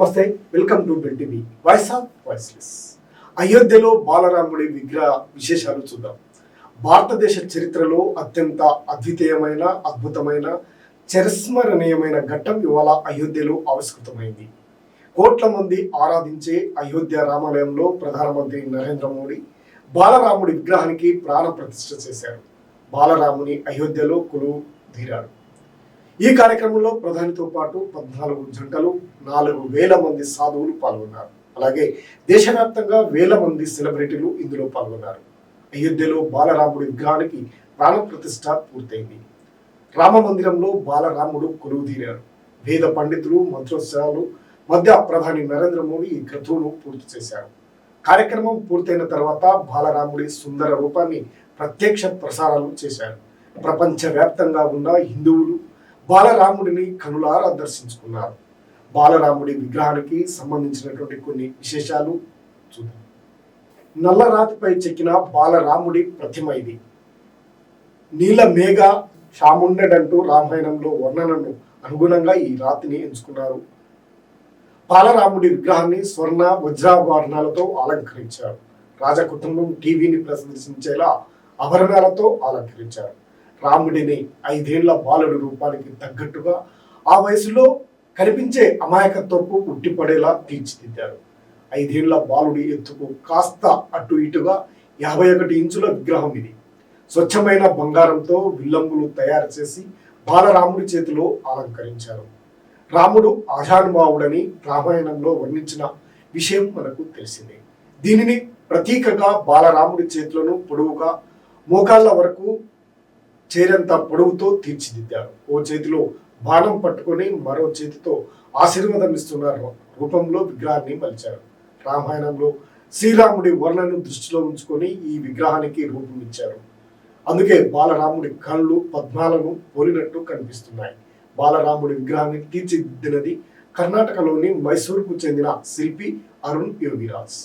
నమస్తే welcome to Bil TV. Voice of voiceless. అయోధ్యలో బాలరాముడి విగ్రహ విశేషాలు చూద్దాం. భారతదేశ చరిత్రలో అత్యంత అద్వితీయమైన అద్భుతమైన చరిస్మరణీయమైన ఘట్టం ఇవాళ అయోధ్యలో ఆవిష్కృతమైంది. కోట్ల మంది ఆరాధించే అయోధ్య రామాలయంలో ప్రధానమంత్రి నరేంద్ర మోడీ బాలరాముడి విగ్రహానికి ప్రాణ ప్రతిష్ఠ చేశారు. బాలరాముని అయోధ్యలో కొలువు తీరాడు ఈ కార్యక్రమంలో ప్రధానితో పాటు పద్నాలుగు జంటలు నాలుగు వేల మంది సాధువులు పాల్గొన్నారు. అలాగే దేశవ్యాప్తంగా వేల మంది సెలబ్రిటీలు ఇందులో పాల్గొన్నారు. అయోధ్యలో బాలరాముడి విగ్రహానికి ప్రాణప్రతిష్ఠ పూర్తయింది. రామ మందిరంలో బాలరాముడు కొలువు తీరారు వేద పండితులు మంత్రోత్సవాలు మధ్య ప్రధాని నరేంద్ర మోడీ ఈ క్రతువును పూర్తి చేశారు. కార్యక్రమం పూర్తయిన తర్వాత బాలరాముడి సుందర రూపాన్ని ప్రత్యక్ష ప్రసారాలు చేశారు. ప్రపంచ వ్యాప్తంగా ఉన్న హిందువులు బాలరాముడిని కనులారా దర్శించుకున్నారు. బాలరాముడి విగ్రహానికి సంబంధించినటువంటి కొన్ని విశేషాలు చూద్దాం. నల్లరాతిపై చెక్కిన బాలరాముడి ప్రతిమ ఇది. నీల మేఘ శాముండెడంటూ రామాయణంలో వర్ణనను అనుగుణంగా ఈ రాతిని ఎంచుకున్నారు. బాలరాముడి విగ్రహాన్ని స్వర్ణ వజ్రాభరణాలతో అలంకరించారు. రాజకుటుంబం టీవీని ప్రదర్శించేలా ఆభరణాలతో అలంకరించారు. రాముడిని ఐదేళ్ళ బాలుడి రూపానికి తగ్గట్టుగా ఆ వయసులో కనిపించే అమాయకత్వపు ఉట్టిపడేలా తీర్చిదిద్దారు. ఐదేళ్ళ బాలుడి ఎత్తుకు కాస్త అటు ఇటుగా యాభై ఒకటి ఇంచుల విగ్రహం ఇది. స్వచ్ఛమైన బంగారంతో విల్లంబులు తయారు చేసి బాలరాముడి చేతిలో అలంకరించారు. రాముడు ఆజానుభావుడని రామాయణంలో వర్ణించిన విషయం మనకు తెలిసిందే. దీనిని ప్రతీకగా బాలరాముడి చేతులను పొడవుగా మోకాళ్ళ వరకు చేరంత పొడవుతో తీర్చిదిద్దారు. ఓ చేతిలో బాణం పట్టుకొని మరో చేతితో ఆశీర్వాదం ఇస్తున్న రూపంలో విగ్రహాన్ని మలిచారు. రామాయణంలో శ్రీరాముడి వర్ణను దృష్టిలో ఉంచుకొని ఈ విగ్రహానికి రూపం ఇచ్చారు అందుకే బాలరాముడి కళ్ళు పద్మాలను పోలినట్టు కనిపిస్తున్నాయి. బాలరాముడి విగ్రహాన్ని తీర్చిదిద్దినది కర్ణాటకలోని మైసూరుకు చెందిన శిల్పి అరుణ్ యోగిరాజ్